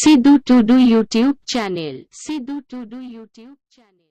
Sidhu to do YouTube channel Sidhu to do YouTube channel.